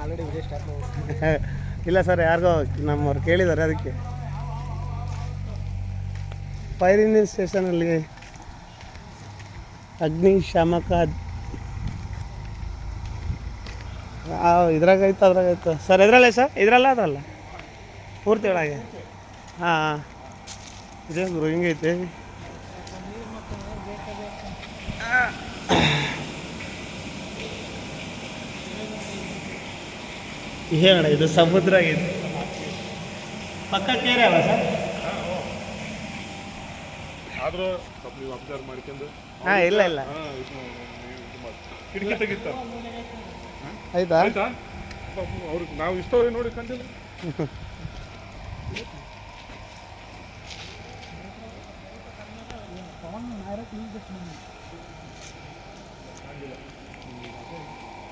ಇಲ್ಲ ಸರ್ ಯಾರಿಗೋ ನಮ್ಮವ್ರು ಕೇಳಿದ್ದಾರೆ ಅದಕ್ಕೆ. ಫೈರ್ ಇಂಜಿನ್ ಸ್ಟೇಷನಲ್ಲಿ ಅಗ್ನಿಶಾಮಕ ಆ, ಇದ್ರಾಗ ಐತೆ ಅದ್ರಾಗ ಐತೆ ಸರ್ ಇದ್ರಲ್ಲೇ ಸರ್? ಇದ್ರಲ್ಲ ಅದ್ರಲ್ಲ? ಪೂರ್ತಿ ಒಳಗೆ? ಹಾಂ. ಇದೇ ಗುರು ಹಿಂಗೈತೆ. ಏನಣ್ಣ ಇದು ಸಮುದ್ರ ಇದೆ. ಪಕ್ಕ ಕೇರೆ ಅಲ್ಲ ಸರ್? ಆದ್ರೂ ಸ್ವಲ್ಪ ನೀವು ಅಬ್ಸರ್ವ್ ಮಾಡ್ಕೊಂಡು. ಹಾಂ ಇಲ್ಲ ಇಲ್ಲ. ಹಾ, ಇದು ನೀವು ಇದು ಮಾಡಿ. ಕಿಟಕಿ ತೆಗಿತ ಆಯ್ತಾ? ಆಯ್ತಾ? ಪಾಪ ಅವ್ರಿಗೆ ನಾವು ಇಷ್ಟವರೆ ನೋಡಿ ಕಂಡಿಲ್ಲ.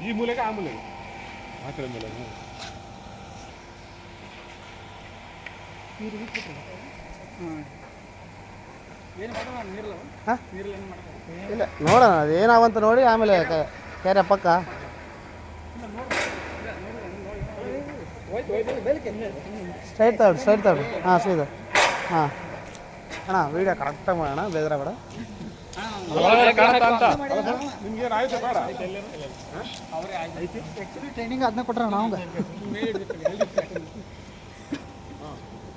ಈ ಮೂಲೆಗೆ ಆ ಮೂಲೆಗೆ. ಆ ಕಡೆ ಮೇಲೆ ಹ್ಮ್. ಏನು ಮಾಡೋಣ ನೀರಲ್ಲ ಹಾಂ ನೀರಲ್ಲಿ ಏನು ಮಾಡ್ತಾರೆ ಇಲ್ಲ, ನೋಡೋಣ, ಅದು ಏನಾವಂತ ನೋಡಿ, ಆಮೇಲೆ ಕ- ಕೆರೆ ಪಕ್ಕ. ಹೋಯ್ತು ಹೋಯ್ತು ಬೆಳಗ್ಗೆ ಸ್ಟ್ರೈಟ್ ತಗೊಳ್ಳಿ ಸ್ಟ್ರೈಟ್ ತಗೊಳ್ಳಿ ಹಾಂ, ಸೀದಾ. ಹಾಂ. ಅಣ್ಣ ವೀಡಿಯೋ ಕರೆಕ್ಟಾಗಿ ಮಾಡೋಣ, ಬೇಜಾರ ಬೇಡ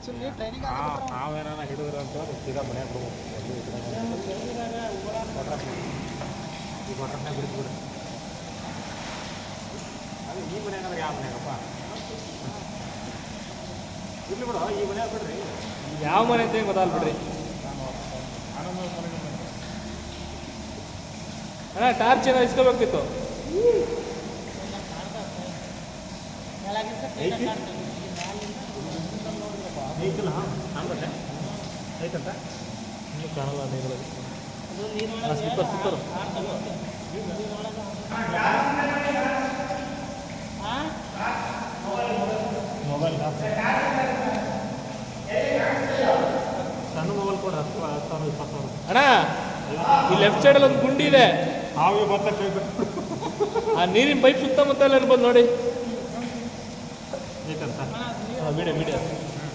ನಿಮ್ಗೇನು ಆಯ್ತು ಬೇಡ ಆ್ಯಕ್ಚುಲಿ ಟ್ರೈನಿಂಗ್ ಅದನ್ನ ಕೊಟ್ರ ನಾವು ಆ್ಯಕ್ಚುಲಿ ಟ್ರೈನಿಂಗ್ ನಾವೇನ ಹಿಡಿದ್ರ ಅಂತ ಈ ಮನೆಯಾಗ ಯಾವ ಮನೆ ಅಂತ ಗೊತ್ತಾಗಲ್ಲ ಬಿಡ್ರಿ. ಅಣ್ಣ ಟಾರ್ಚ್ ಏನೋ ಇಸ್ಕೋಬೇಕಿತ್ತು. ಇನ್ನೂ ಕಾಣಲ್ಲ ನೀರಲ್ಲಿ ಸ್ಲಿಪ್ಪರ್ ಸ್ಲಿಪ್ಪರ್ ಸಣ್ಣ ಮೊಬೈಲ್ ಕೊಡ್ರಿ ಹತ್ತು ಹತ್ತು ಸಾವಿರ ಇಪ್ಪತ್ತು ಸಾವಿರ. ಅಣ್ಣ ಈ ಲೆಫ್ಟ್ ಸೈಡಲ್ಲಿ ಒಂದು ಗುಂಡಿ ಇದೆ. ಭತ್ತ ಕೇಳ್ಬೇಕು ಆ ನೀರಿನ ಪೈಪ್ ಸುತ್ತಮುತ್ತ ಎಲ್ಲ ಇರ್ಬೋದು ನೋಡಿ. ಐತಂತ ವಿಡಿಯೋ ವಿಡಿಯೋ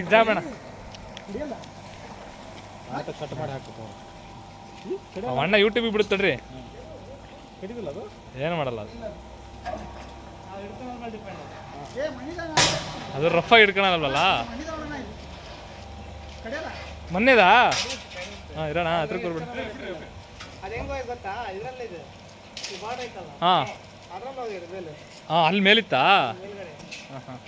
ಎಕ್ಸಾಮ್ ಅಣ್ಣ. ಯೂಟ್ಯೂಬಿಗೆ ಬಿಡುತ್ತಡ್ರಿ ಏನು ಮಾಡಲ್ಲ ಅದು. ಅದು ರಫ್ ಆಗಿ ಹಿಡ್ಕೊಳಲ್ವಲ್ಲ ಮೊನ್ನೆದಾ? ಹಾಂ ಇರೋಣ ಹತ್ರ ಐತಲ್ಲ ಹಾಂ. ಹಾಂ ಅಲ್ಲಿ ಮೇಲಿತ್ತಾ? ಹಾಂ ಹಾಂ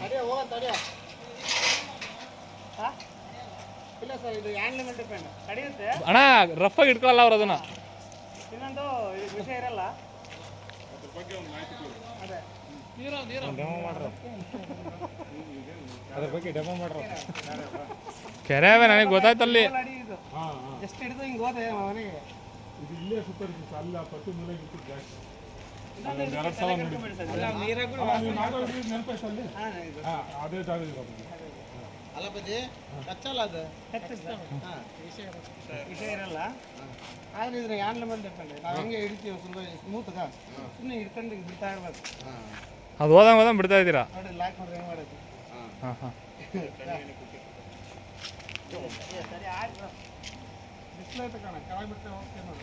ಇಲ್ಲ ಸರ್ ಇದು ಹ್ಯಾಂಡ್ಲ್ ಮೇಲೆ ಡಿಪೆಂಡ್ ತಡೆಯುತ್ತೆ ಅಣ್ಣ ರಫ್ ಆಗಿ ಹಿಡ್ಕೊಳಲ್ಲ ಅವ್ರು ಅದನ್ನ? ಇನ್ನೊಂದು ಇದು ವಿಷಯ ಇರಲ್ಲ. ಅದೇ. ಡೆಮೋ ಮಾಡ್ರ ಅದ್ರ ಬಗ್ಗೆ ಡೆಮೋ ಮಾಡ್ರ ಕೆರೆ ಅವೇ ನನಗೆ ಗೊತ್ತಾಯ್ತಲ್ಲಿ. ಇದು. ಎಷ್ಟು ಹಿಡಿದು ಹಿಂಗೆ ಹೋದೆ ಮನೆಗೆ ಇದು ಇಲ್ಲೇ ಸುತ್ತರಿಸಿತ್ತು ಅಲ್ಲ ಜಾಸ್ತಿ ಎರಡು ಸಲ ನೋಡಿ ನೀರಾಗ ಇದು. ಅದೇ ಜಾಗ ಇರೋದು ಅಲ್ಲ ಬಜ್ಜಿ ಕಚ್ಚಲ್ಲ ಅದು. ವಿಷಯ ಇರಲ್ಲ. ಆದ್ರೆ ಇದ್ರ ಹ್ಯಾಂಡ್ಲ್ ಮೇಲೆ ಡಿಪೆಂಡ್ ನಾವು ಹೆಂಗೆ ಹಿಡಿತೀವಿ ಸುಮ್ಮನೆ ಸ್ಮೂತ್ಗ? ಸುಮ್ಮನೆ ಹಿಡ್ಕೊಂಡು ಬಿಡ್ತಾ ಇರ್ಬೇಕು. ಅದು ಹೋದಂಗೆ ಹೋದಂಗೆ ಬಿಡ್ತಾ ಇದ್ದೀರಾ? ನೋಡಿ ಲಾಕ್ ನೋಡ್ರಿ ಹೆಂಗೆ ಮಾಡೋದು ಹಾಂ. ಹಾಂ ಸರಿ ಆಯ್ತು ಬಿಸಿಲೈತೆ ಕಣ ಕೆಳಗೆ ಬಿಟ್ಟರೆ ಹೋಗ್ತೀನಿ ನಾನು